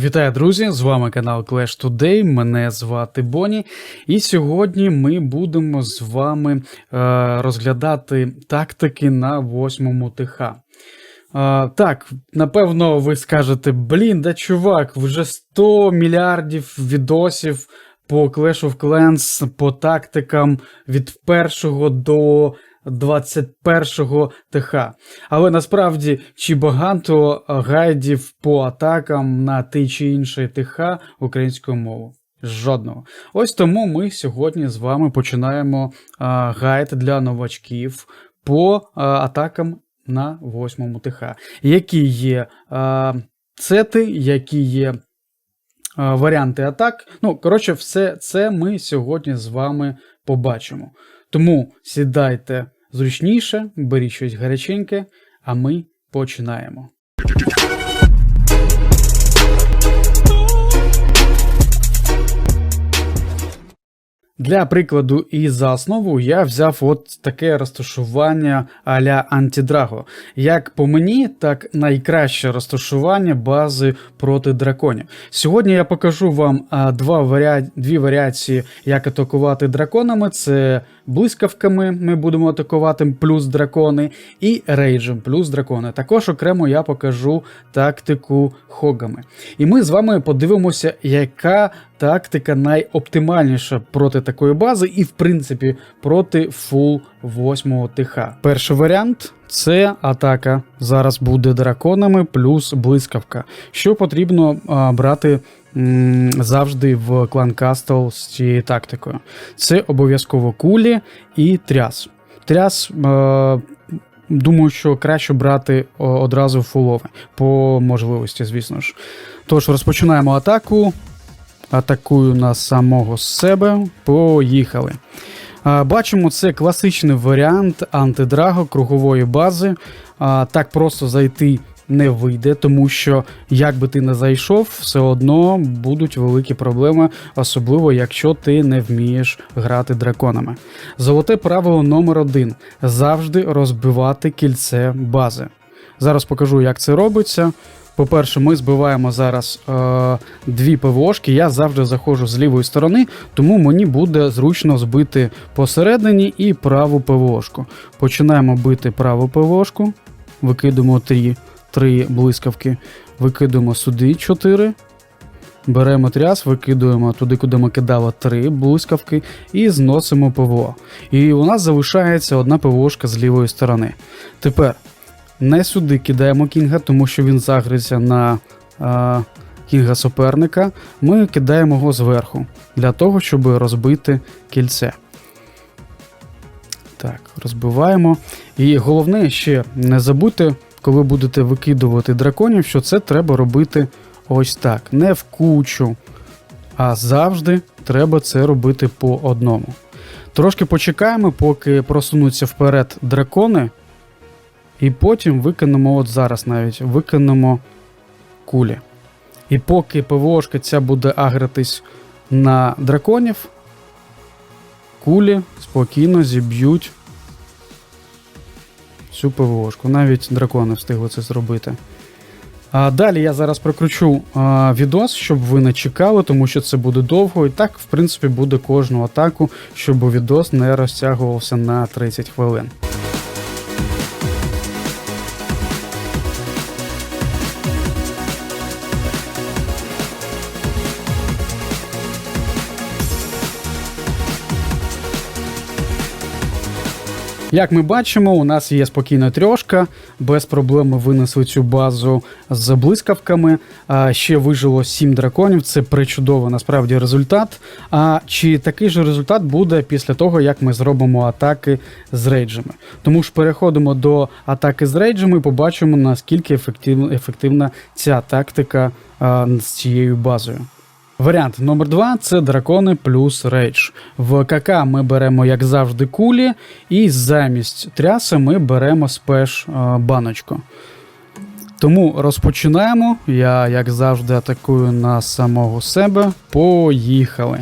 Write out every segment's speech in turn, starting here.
Вітаю, друзі! З вами канал Clash Today. Мене звати Боні. І сьогодні ми будемо з вами е, розглядати тактики на восьмому ТХ. Е, так, напевно, ви скажете: блін, да чувак, вже 100 мільярдів відосів по Clash of Clans, по тактикам від першого до 21-го ТХ. Але насправді чи багато гайдів по атакам на той чи інший ТХ українською мовою? Жодного. Ось тому ми сьогодні з вами починаємо а, гайд для новачків по а, атакам на 8 ТХ. Які є а, сети, які є варіанти атак. Ну, коротше, все це ми сьогодні з вами побачимо. Тому сідайте зручніше, беріть щось гаряченьке, а ми починаємо. Для прикладу і за основу я взяв от таке розташування а-ля антидраго. Як по мені, так найкраще розташування бази проти драконів. Сьогодні я покажу вам два варіа... дві варіації, як атакувати драконами. Це блискавками ми будемо атакувати плюс дракони, і рейджем плюс дракони. Також окремо я покажу тактику хогами. І ми з вами подивимося, яка тактика найоптимальніша проти такої бази, і, в принципі, проти фул 8 ТХ. Перший варіант. Це атака зараз буде драконами плюс блискавка. Що потрібно а, брати м, завжди в клан Кастл з цією тактикою? Це обов'язково кулі і тряс. Тряс. А, Думаю, що краще брати одразу фулове, по можливості, звісно ж. Тож розпочинаємо атаку. Атакую на самого себе. Поїхали. Бачимо, це класичний варіант антидраго кругової бази. Так просто зайти не вийде, тому що як би ти не зайшов, все одно будуть великі проблеми, особливо якщо ти не вмієш грати драконами. Золоте правило номер один: завжди розбивати кільце бази. Зараз покажу, як це робиться. По-перше, ми збиваємо зараз е, дві ПВОшки. Я завжди заходжу з лівої сторони, тому мені буде зручно збити посередині і праву ПВОшку. Починаємо бити праву ПВОшку, викидуємо три, три блискавки, викидуємо сюди 4. Беремо тряс, викидуємо туди, куди ми кидали три блискавки, і зносимо ПВО. І у нас залишається одна ПВОшка з лівої сторони. Тепер не сюди кидаємо кінга, тому що він загриться на а, кінга суперника. Ми кидаємо його зверху для того, щоб розбити кільце. Так, розбиваємо. І головне ще не забудьте, коли будете викидувати драконів, що це треба робити ось так. Не в кучу, а завжди треба це робити по одному. Трошки почекаємо, поки просунуться вперед дракони. І потім викинемо, от зараз навіть викинемо кулі. І поки ПВОшка ця буде агритись на драконів, кулі спокійно зіб'ють цю ПВОшку. Навіть дракони встигли це зробити. А Далі я зараз прокручу а, відос, щоб ви не чекали, тому що це буде довго. І так, в принципі, буде кожну атаку, щоб відос не розтягувався на 30 хвилин. Як ми бачимо, у нас є спокійна трьошка, без проблем винесли цю базу з блискавками. Ще вижило 7 драконів. Це причудовий насправді результат. А чи такий же результат буде після того, як ми зробимо атаки з рейджами? Тому ж переходимо до атаки з рейджами і побачимо, наскільки ефективна, ця тактика з цією базою. Варіант номер два це дракони плюс рейдж. В КК ми беремо, як завжди, кулі, і замість тряси ми беремо спеш е, баночку. Тому розпочинаємо. Я, як завжди, атакую на самого себе. Поїхали.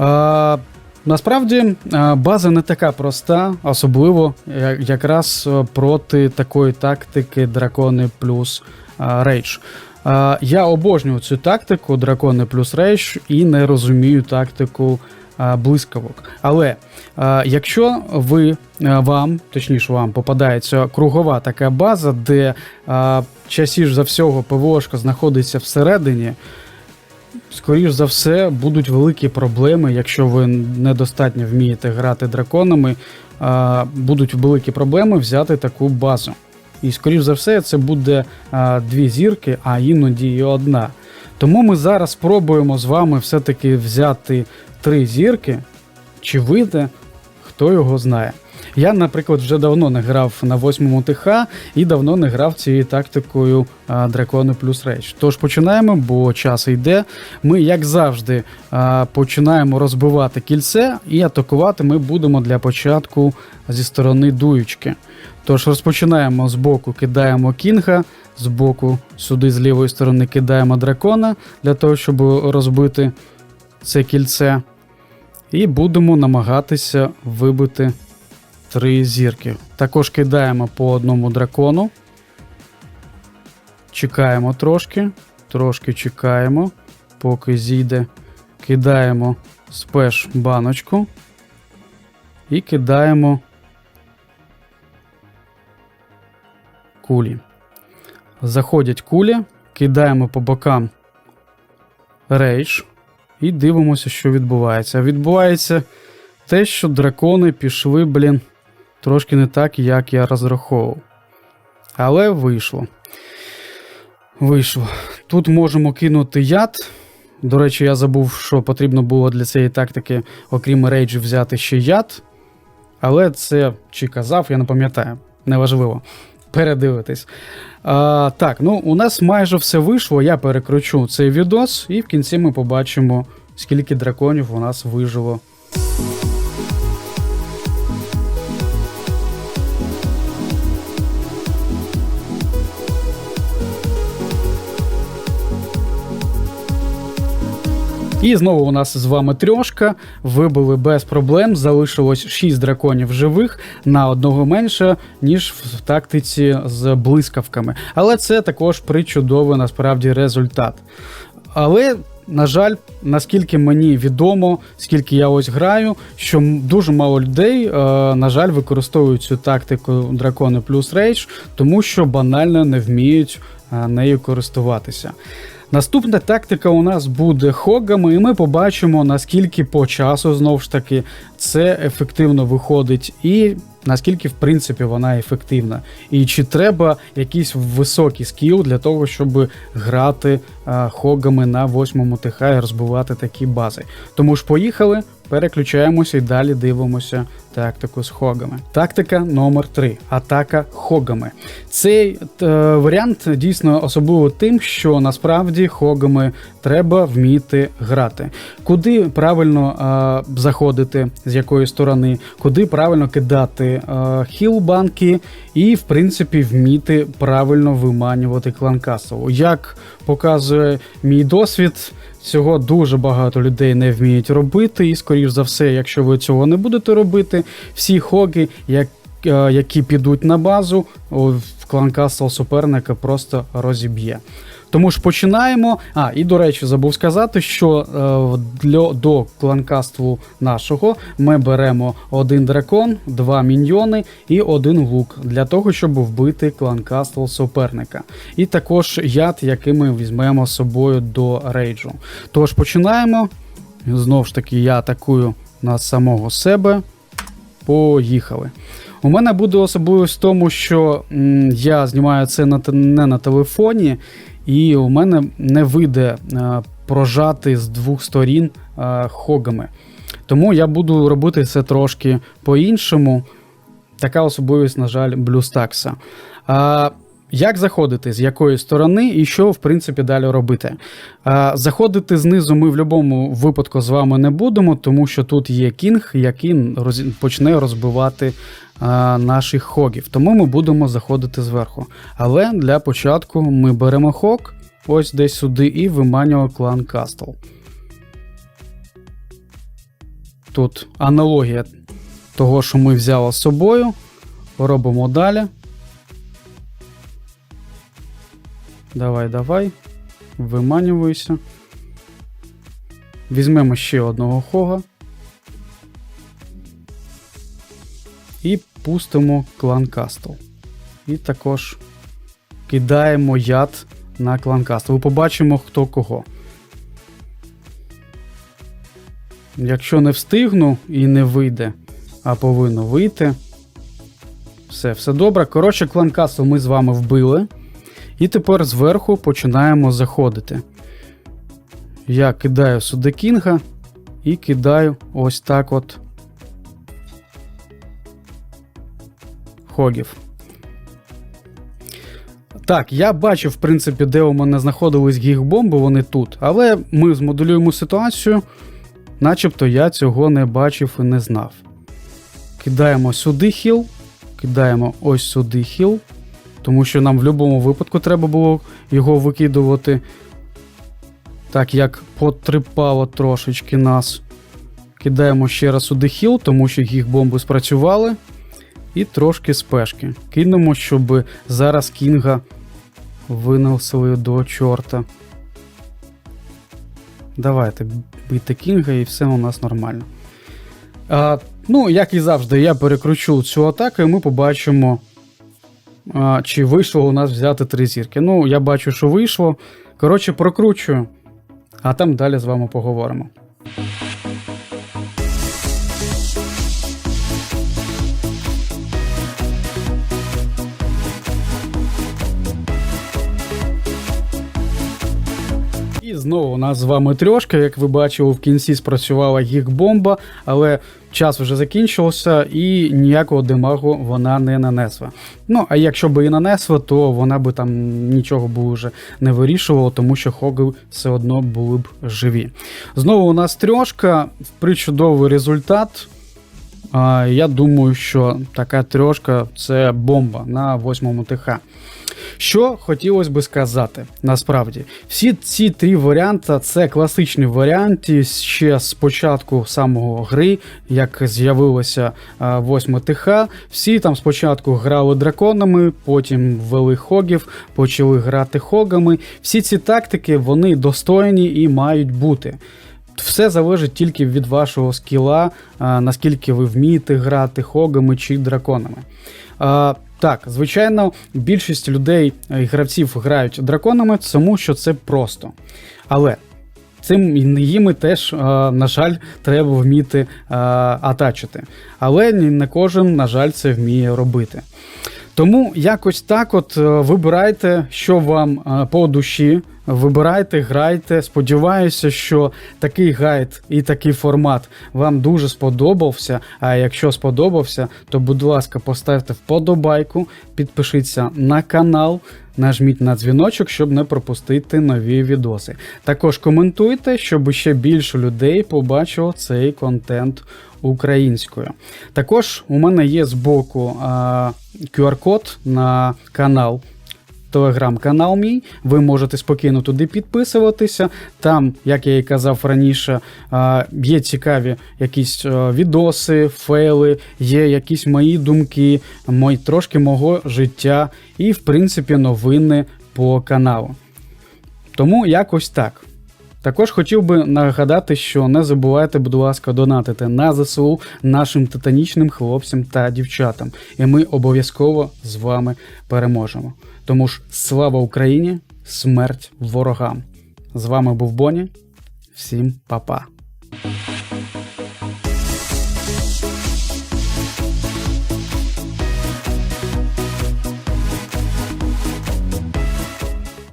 Е, Насправді е, база не така проста, особливо якраз проти такої тактики дракони плюс рейдж. Я обожнюю цю тактику дракони плюс рейдж і не розумію тактику блискавок. Але якщо ви вам, точніше вам попадається кругова така база, де частіше за всього ПВОшка знаходиться всередині. Скоріш за все, будуть великі проблеми, якщо ви недостатньо вмієте грати драконами, будуть великі проблеми взяти таку базу. І, скоріш за все, це буде дві зірки, а іноді і одна. Тому ми зараз спробуємо з вами все-таки взяти три зірки. Чи вийде, хто його знає. Я, наприклад, вже давно не грав на восьмому ТХ і давно не грав цією тактикою Дракони плюс рейдж. Тож починаємо, бо час йде. Ми, як завжди, починаємо розбивати кільце і атакувати ми будемо для початку зі сторони дуючки. Тож розпочинаємо з боку, кидаємо кінга, з боку сюди з лівої сторони кидаємо дракона для того, щоб розбити це кільце. І будемо намагатися вибити три зірки. Також кидаємо по одному дракону. Чекаємо трошки, трошки чекаємо, поки зійде. Кидаємо спеш баночку і кидаємо кулі. Заходять кулі, кидаємо по бокам рейдж і дивимося, що відбувається. Відбувається те, що дракони пішли, блін, трошки не так, як я розраховував. Але вийшло. Вийшло. Тут можемо кинути яд. До речі, я забув, що потрібно було для цієї тактики, окрім рейджу, взяти ще яд. Але це чи казав, я не пам'ятаю. Неважливо. Передивитись. А, Так, ну у нас майже все вийшло. Я перекручу цей відос, і в кінці ми побачимо, скільки драконів у нас вижило. І знову у нас з вами трьошка. Вибили без проблем. Залишилось 6 драконів живих на одного менше, ніж в тактиці з блискавками. Але це також причудовий насправді результат. Але. На жаль, наскільки мені відомо, скільки я ось граю, що дуже мало людей, е, на жаль, використовують цю тактику дракони плюс рейдж, тому що банально не вміють е, нею користуватися. Наступна тактика у нас буде хогами, і ми побачимо, наскільки по часу знову ж таки це ефективно виходить, і наскільки, в принципі, вона ефективна. І чи треба якийсь високий скіл для того, щоб грати хогами на восьмому ТХ і розбивати такі бази. Тому ж поїхали, переключаємося і далі дивимося тактику з хогами. Тактика номер 3 атака хогами. Цей е, варіант дійсно особливо тим, що насправді хогами треба вміти грати. Куди правильно е, заходити, з якої сторони, куди правильно кидати е, хіл-банки, і, в принципі, вміти правильно виманювати кланкасову. Як показує мій досвід. Цього дуже багато людей не вміють робити, і, скоріш за все, якщо ви цього не будете робити, всі хоги, як, е, які підуть на базу, в в кланкастл суперника просто розіб'є. Тому ж починаємо. А, і до речі, забув сказати, що е, для, до кланкаству нашого ми беремо один дракон, два міньйони і один лук для того, щоб вбити кланкастл суперника. І також яд, який ми візьмемо з собою до рейджу. Тож починаємо. Знову ж таки, я атакую на самого себе. Поїхали. У мене буде особливість в тому, що м, я знімаю це на, не на телефоні, і у мене не вийде е, прожати з двох сторін е, хогами. Тому я буду робити це трошки по-іншому. Така особливість, на жаль, блюстакса. Як заходити, з якої сторони і що, в принципі, далі робити? Заходити знизу ми в будь-якому випадку з вами не будемо, тому що тут є кінг, який почне розбивати наших хогів. Тому ми будемо заходити зверху. Але для початку ми беремо хог, ось десь сюди, і виманюємо клан Кастл. Тут аналогія того, що ми взяли з собою. Робимо далі. Давай, давай. Виманювайся. Візьмемо ще одного хога. І пустимо клан Кастл. І також кидаємо яд на клан Кастл. Побачимо, хто кого. Якщо не встигну і не вийде, а повинно вийти. Все, все добре. Коротше, клан Кастл ми з вами вбили. І тепер зверху починаємо заходити. Я кидаю сюди кінга і кидаю ось так от хогів. Так, я бачив, в принципі, де у мене знаходились гігбомби, вони тут. Але ми змоделюємо ситуацію, начебто я цього не бачив і не знав. Кидаємо сюди хіл, кидаємо ось сюди хіл, тому що нам в будь-якому випадку треба було його викидувати. Так, як потрипало трошечки нас. Кидаємо ще раз сюди хіл, тому що їх бомби спрацювали. І трошки спешки. Кинемо, щоб зараз Кінга виносили до чорта. Давайте бити Кінга і все у нас нормально. А, Ну, як і завжди, я перекручу цю атаку, і ми побачимо, чи вийшло у нас взяти три зірки. Ну, я бачу, що вийшло. Коротше, прокручую, а там далі з вами поговоримо. Знову у нас з вами трьошка. Як ви бачили, в кінці спрацювала гік-бомба, але час вже закінчився і ніякого демагу вона не нанесла. Ну, а якщо би і нанесла, то вона би там нічого б вже не вирішувала, тому що хоги все одно були б живі. Знову у нас трьошка, причудовий результат. Я думаю, що така трьошка це бомба на восьмому ТХ. Що хотілося би сказати, насправді, всі ці три варіанти це класичні варіанти ще з початку самого гри, як з'явилося 8 ТХ. Всі там спочатку грали драконами, потім ввели хогів, почали грати хогами. Всі ці тактики вони достойні і мають бути. Все залежить тільки від вашого скіла, наскільки ви вмієте грати хогами чи драконами. Так, звичайно, більшість людей і гравців грають драконами, тому що це просто. Але цим їми теж, на жаль, треба вміти атачити. Але не кожен, на жаль, це вміє робити. Тому якось так от вибирайте, що вам по душі. Вибирайте, грайте. Сподіваюся, що такий гайд і такий формат вам дуже сподобався. А якщо сподобався, то будь ласка, поставте вподобайку, підпишіться на канал, нажміть на дзвіночок, щоб не пропустити нові відоси. Також коментуйте, щоб ще більше людей побачило цей контент українською. Також у мене є збоку QR-код на канал телеграм-канал мій. Ви можете спокійно туди підписуватися. Там, як я і казав раніше, є цікаві якісь відоси, фейли, є якісь мої думки, мої, трошки мого життя і, в принципі, новини по каналу. Тому якось так. Також хотів би нагадати, що не забувайте, будь ласка, донатити на ЗСУ нашим титанічним хлопцям та дівчатам, і ми обов'язково з вами переможемо. Тому ж слава Україні, смерть ворогам! З вами був Боні. Всім па-па.